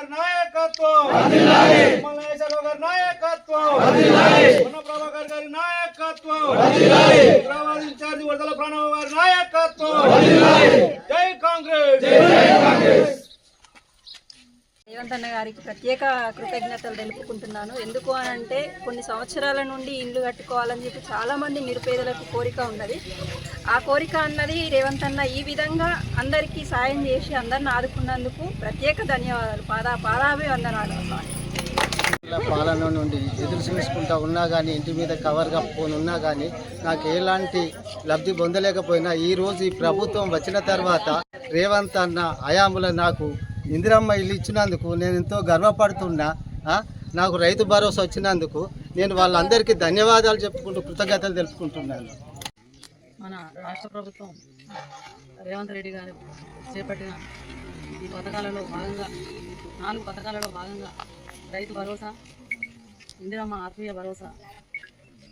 గారి నాయకత్వం. మల్లేశ్వరరావు గారి నాయకత్వం. గుణప్రభా గారి గారి నాయకత్వం. హైదరాబాద్ ఇన్ఛార్జి వరదల ప్రణవ్ గారి నాయకత్వం. జై కాంగ్రెస్. రేవంతన్న గారికి ప్రత్యేక కృతజ్ఞతలు తెలుపుకుంటున్నాను. ఎందుకు అని అంటే కొన్ని సంవత్సరాల నుండి ఇల్లు కట్టుకోవాలని చెప్పి చాలామంది నిరుపేదలకు కోరిక ఉన్నది. ఆ కోరిక అన్నది రేవంత్ అన్న ఈ విధంగా అందరికీ సాయం చేసి అందరిని ఆదుకున్నందుకు ప్రత్యేక ధన్యవాదాలు. పాదా పాదాభివందనాలు అన్నమాట పాలన నుండి ఎదురు చూసుకుంటా ఉన్నా కానీ ఇంటి మీద కవర్ కప్పుకొని ఉన్నా కానీ నాకు ఎలాంటి లబ్ధి పొందలేకపోయినా ఈరోజు ఈ ప్రభుత్వం వచ్చిన తర్వాత రేవంత్ అన్న హయాంలో నాకు ఇందిరమ్మ ఇల్లు ఇచ్చినందుకు నేను ఎంతో గర్వపడుతున్నా నాకు రైతు భరోసా వచ్చినందుకు నేను వాళ్ళందరికీ ధన్యవాదాలు చెప్పుకుంటూ కృతజ్ఞతలు తెలుపుకుంటున్నాను. మన రాష్ట్ర ప్రభుత్వం రేవంత్ రెడ్డి గారు చేపట్టిన ఈ పథకాలలో భాగంగా నాలుగు పథకాలలో భాగంగా రైతు భరోసా ఇందిరమ్మ ఆత్మీయ భరోసా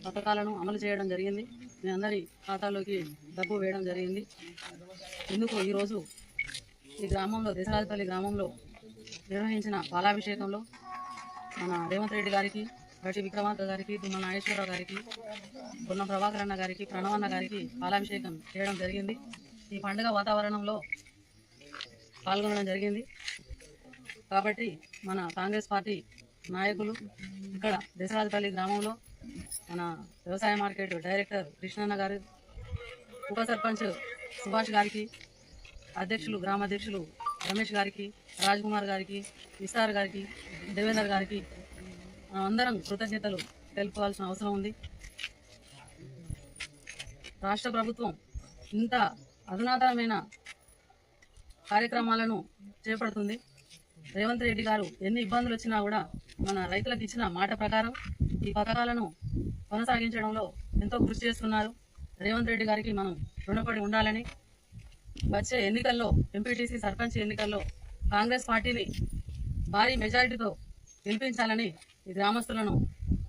పథకాలను అమలు చేయడం జరిగింది. మీ అందరి ఖాతాలోకి డబ్బు వేయడం జరిగింది. ఎందుకు ఈరోజు ఈ గ్రామంలో దేశరాజపల్లి గ్రామంలో నిర్వహించిన పాలాభిషేకంలో మన రేవంత్ రెడ్డి గారికి బట్టి విక్రమార్క గారికి దుమ్మ నాగేశ్వరరావు గారికి బొన్న ప్రభాకర్ అన్న గారికి ప్రణవన్న గారికి పాలాభిషేకం చేయడం జరిగింది. ఈ పండుగ వాతావరణంలో పాల్గొనడం జరిగింది. కాబట్టి మన కాంగ్రెస్ పార్టీ నాయకులు ఇక్కడ దశరాజపల్లి గ్రామంలో మన వ్యవసాయ మార్కెట్ డైరెక్టర్ కృష్ణన్న గారు ఉప సర్పంచ్ సుభాష్ గారికి అధ్యక్షులు గ్రామాధ్యక్షులు రమేష్ గారికి రాజ్కుమార్ గారికి విస్తార్ గారికి దేవేందర్ గారికి అందరం కృతజ్ఞతలు తెలుపుకోవాల్సిన అవసరం ఉంది. రాష్ట్ర ప్రభుత్వం ఇంత అధునాతనమైన కార్యక్రమాలను చేపడుతుంది. రేవంత్ రెడ్డి గారు ఎన్ని ఇబ్బందులు వచ్చినా కూడా మన రైతులకు ఇచ్చిన మాట ప్రకారం ఈ పథకాలను కొనసాగించడంలో ఎంతో కృషి చేస్తున్నారు. రేవంత్ రెడ్డి గారికి మనం రుణపడి ఉండాలని వచ్చే ఎన్నికల్లో ఎంపీటీసీ సర్పంచ్ ఎన్నికల్లో కాంగ్రెస్ పార్టీని భారీ మెజారిటీతో గెలిపించాలని ఈ గ్రామస్తులను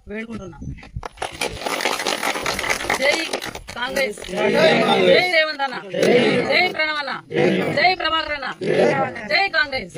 వేడుకుంటున్నా. జై కాంగ్రెస్. జై రేవంత్ అన్న. జై ప్రణవన్న జై ప్రభాకర్ అన్న. జై కాంగ్రెస్.